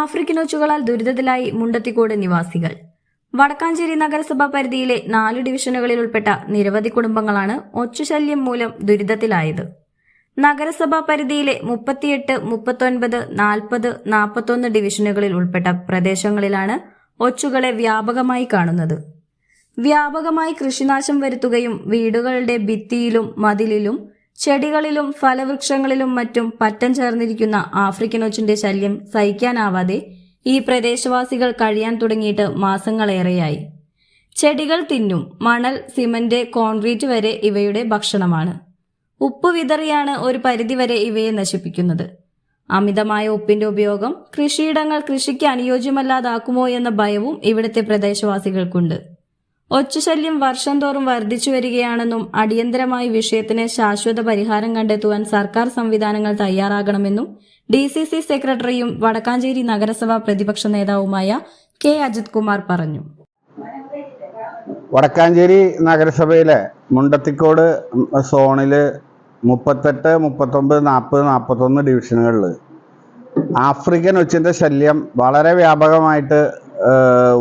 African ഒച്ചുകളാൽ ദുരിതത്തിലായി Mundathikode നിവാസികൾ. വടക്കാഞ്ചേരി നഗരസഭാ പരിധിയിലെ നാല് ഡിവിഷനുകളിൽ ഉൾപ്പെട്ട നിരവധി കുടുംബങ്ങളാണ് ഒച്ചുശല്യം മൂലം ദുരിതത്തിലായത്. നഗരസഭാ പരിധിയിലെ മുപ്പത്തിയെട്ട് മുപ്പത്തൊൻപത് നാൽപ്പത് നാൽപ്പത്തൊന്ന് ഡിവിഷനുകളിൽ ഉൾപ്പെട്ട പ്രദേശങ്ങളിലാണ് ഒച്ചുകളെ വ്യാപകമായി കാണുന്നത്. വ്യാപകമായി കൃഷിനാശം വരുത്തുകയും വീടുകളുടെ ഭിത്തിയിലും മതിലിലും ചെടികളിലും ഫലവൃക്ഷങ്ങളിലും മറ്റും പറ്റം ചേർന്നിരിക്കുന്ന ആഫ്രിക്കൻ ഒച്ചിന്റെ ശല്യം സഹിക്കാനാവാതെ ഈ പ്രദേശവാസികൾ കഴിയാൻ തുടങ്ങിയിട്ട് മാസങ്ങളേറെയായി. ചെടികൾ തിന്നും മണൽ സിമന്റ് കോൺക്രീറ്റ് വരെ ഇവയുടെ ഭക്ഷണമാണ്. ഉപ്പ് വിതറിയാണ് ഒരു പരിധിവരെ ഇവയെ നശിപ്പിക്കുന്നത്. അമിതമായ ഉപ്പിന്റെ ഉപയോഗം കൃഷിയിടങ്ങൾ കൃഷിക്ക് അനുയോജ്യമല്ലാതാക്കുമോ എന്ന ഭയവും ഇവിടുത്തെ പ്രദേശവാസികൾക്കുണ്ട്. ഒച്ചശല്യം വർഷം തോറും വർദ്ധിച്ചു വരികയാണെന്നും അടിയന്തരമായി വിഷയത്തിന് ശാശ്വത പരിഹാരം കണ്ടെത്തുവാൻ സർക്കാർ സംവിധാനങ്ങൾ തയ്യാറാകണമെന്നും ഡി സി സി സെക്രട്ടറിയും വടക്കാഞ്ചേരി നഗരസഭാ പ്രതിപക്ഷ നേതാവുമായ കെ അജിത് കുമാർ പറഞ്ഞു. വടക്കാഞ്ചേരി നഗരസഭയിലെ മുണ്ടത്തിക്കോട് സോണിൽ മുപ്പത്തെട്ട് മുപ്പത്തൊമ്പത് നാൽപ്പത് നാൽപ്പത്തൊന്ന് ഡിവിഷനുകളിൽ ആഫ്രിക്കൻ ഒച്ചിന്റെ ശല്യം വളരെ വ്യാപകമായിട്ട്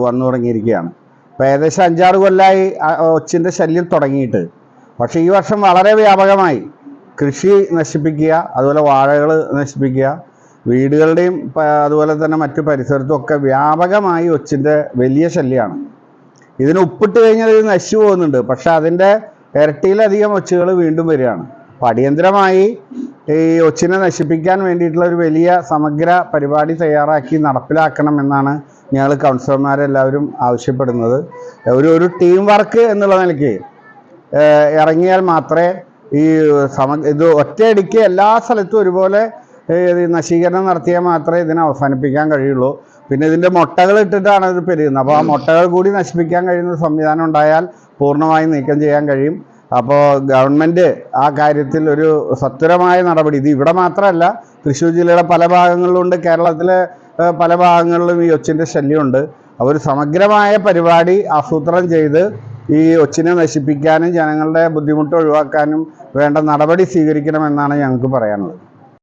വന്നു തുടങ്ങിയിരിക്കുകയാണ് ഇപ്പോൾ ഏകദേശം അഞ്ചാറ് കൊല്ലമായി ഒച്ചിന്റെ ശല്യം തുടങ്ങിയിട്ട്. പക്ഷേ ഈ വർഷം വളരെ വ്യാപകമായി. കൃഷി നശിപ്പിക്കുക അതുപോലെ വാഴകൾ നശിപ്പിക്കുക വീടുകളുടെയും അതുപോലെ തന്നെ മറ്റു പരിസരത്തും ഒക്കെ വ്യാപകമായി ഒച്ചിന്റെ വലിയ ശല്യമാണ് ഇതിന് ഉപ്പിട്ട് കഴിഞ്ഞാൽ ഇത് നശിച്ചു പോകുന്നുണ്ട്. പക്ഷെ അതിന്റെ ഇരട്ടിയിലധികം ഒച്ചുകൾ വീണ്ടും വരികയാണ്. അപ്പം അടിയന്തരമായി ഈ ഒച്ചിനെ നശിപ്പിക്കാൻ വേണ്ടിയിട്ടുള്ള ഒരു വലിയ സമഗ്ര പരിപാടി തയ്യാറാക്കി നടപ്പിലാക്കണം എന്നാണ് ഞങ്ങൾ കൗൺസിലർമാരെല്ലാവരും ആവശ്യപ്പെടുന്നത്. ഒരു ഒരു ടീം വർക്ക് എന്നുള്ള നിലയ്ക്ക് ഇറങ്ങിയാൽ മാത്രമേ ഈ സമ ഇത് ഒറ്റയടിക്ക് എല്ലാ സ്ഥലത്തും ഒരുപോലെ നശീകരണം നടത്തിയാൽ മാത്രമേ ഇതിനെ അവസാനിപ്പിക്കാൻ കഴിയുള്ളൂ. പിന്നെ ഇതിന്റെ മുട്ടകൾ ഇട്ടിട്ടാണ് ഇത് പെരുകുന്നത്. അപ്പോൾ ആ മുട്ടകൾ കൂടി നശിപ്പിക്കാൻ കഴിയുന്ന സംവിധാനം ഉണ്ടായാൽ പൂർണമായും നീക്കം ചെയ്യാൻ കഴിയും. അപ്പോൾ ഗവൺമെന്റ് ആ കാര്യത്തിൽ ഒരു സത്വരമായ നടപടി ഇത് ഇവിടെ മാത്രമല്ല തൃശ്ശൂർ ജില്ലയുടെ പല ഭാഗങ്ങളിലുണ്ട് കേരളത്തിലെ പല ഭാഗങ്ങളിലും ഈ ഒച്ചിന്റെ ശല്യമുണ്ട്. അവർ സമഗ്രമായ പരിപാടി ആസൂത്രണം ചെയ്ത് ഈ ഒച്ചിനെ നശിപ്പിക്കാനും ജനങ്ങളുടെ ബുദ്ധിമുട്ട് ഒഴിവാക്കാനും വേണ്ട നടപടി സ്വീകരിക്കണമെന്നാണ് ഞങ്ങൾക്ക് പറയാനുള്ളത്.